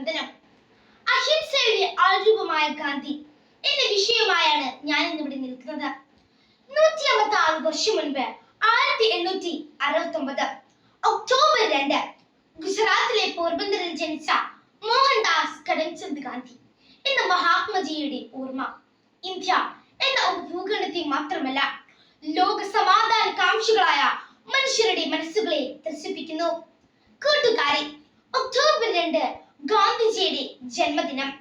വന്ദനം അഹിംസയുടെ ആൾരൂപമായ ഗാന്ധി എന്ന വിഷയമായാണ് ഞാൻ ഇന്നിവിടെ നിൽക്കുന്നത്. നൂറ്റി അമ്പത്തി ആറ് വർഷം മുൻപ് ആയിരത്തി എണ്ണൂറ്റി അറുപത്തി ഒമ്പത് ഒക്ടോബർ രണ്ട് ഗുജറാത്തിലെ പോർബന്ദറിൽ ജനിച്ച മോഹൻദാസ് കരംചന്ദ് ഗാന്ധി എന്ന മഹാത്മജിയുടെ ഓർമ്മ. ഇന്ത്യ എന്ന ഒരു ഭൂഖണ്ഡത്തെ മാത്രമല്ല ലോക സമാധാന കാംക്ഷികളായ മനുഷ്യരുടെ മനസ്സുകളെ ത്രസിപ്പിക്കുന്നു കൂട്ടുകാരെ ഒക്ടോബർ രണ്ട് ഗാന്ധിജിയുടെ ജന്മദിനം.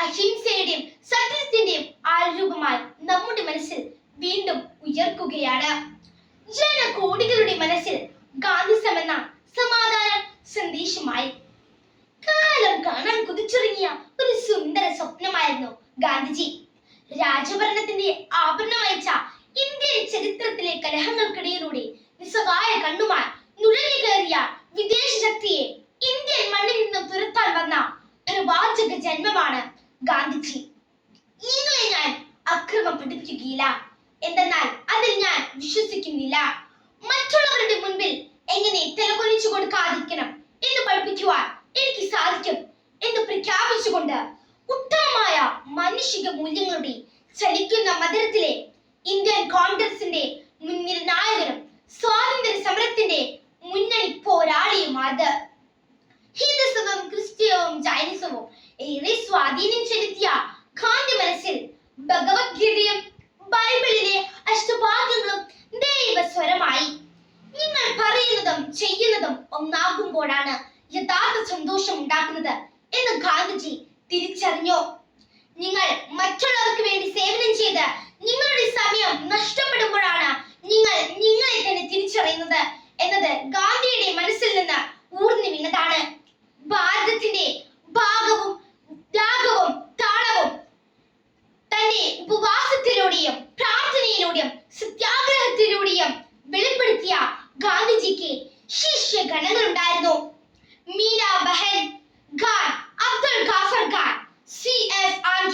അഹിംസയുടെയും സത്യത്തിന്റെയും ആൾരൂപമായി നമ്മുടെ മനസ്സിൽ വീണ്ടും ഉയർക്കുകയാണ്. ജനകോടികളുടെ മനസ്സിൽ ഗാന്ധിസം എന്ന സമാധാന സന്ദേശമായി. കാലം കാണാൻ കുതിച്ചിറങ്ങിയ ഒരു സുന്ദര സ്വപ്നമായിരുന്നു ഗാന്ധിജി. രാജഭരണത്തിന്റെ ആഭരണം അയച്ച ഇന്ത്യൻ ചരിത്രത്തിലെ കലഹങ്ങൾക്കിടയിലൂടെ പ്രവാചക ജന്മമാണ് ഗാന്ധിജി. നിങ്ങളെ ഞാൻ അക്രമം പഠിപ്പിക്കുകയില്ല എന്തെന്നാൽ അതിൽ ഞാൻ വിശ്വസിക്കുന്നില്ല. മറ്റുള്ളവരുടെ മുൻപിൽ എങ്ങനെ തലകൊലിച്ചു കൊടുക്കാതിരിക്കണം എന്ന് പഠിപ്പിക്കുവാൻ എനിക്ക് സാധിക്കും എന്ന് പ്രഖ്യാപിച്ചുകൊണ്ട് ഉത്തമമായ മാനുഷിക മൂല്യങ്ങളുടെ ചലിക്കുന്ന മധുരത്തിലെ ഇന്ത്യൻ കോൺഗ്രസിന്റെ മുന്നിൽ നായകനും സ്വാതന്ത്ര്യ സമരത്തിന്റെ മുന്നണി പോരാളിയുമാണ്. ഹിന്ദുസവും ക്രിസ്ത്യവും ജൈനിസവും ഏറെ സ്വാധീനം ചെലുത്തിയ ഖാന്റെ മനസ്സിൽ ഭഗവത്ഗീതയും ബൈബിളിലെ അഷ്ടഭാഗങ്ങളും ദൈവസ്വരമായി. നിങ്ങൾ പറയുന്നതും ചെയ്യുന്നതും ഒന്നാകുമ്പോഴാണ് യഥാർത്ഥ സന്തോഷം ഉണ്ടാക്കുന്നത് എന്ന് ഗാന്ധിജി തിരിച്ചറിഞ്ഞു. നിങ്ങൾ മറ്റുള്ളവർക്ക് വേണ്ടി സേവനം ചെയ്ത് നിങ്ങളുടെ സമയം നഷ്ടപ്പെടുമ്പോഴാണ് ശിഷ്യഗണങ്ങളുണ്ടായിരുന്നു Meera Behn Khan Abdul Ghaffar Khan C S Andrews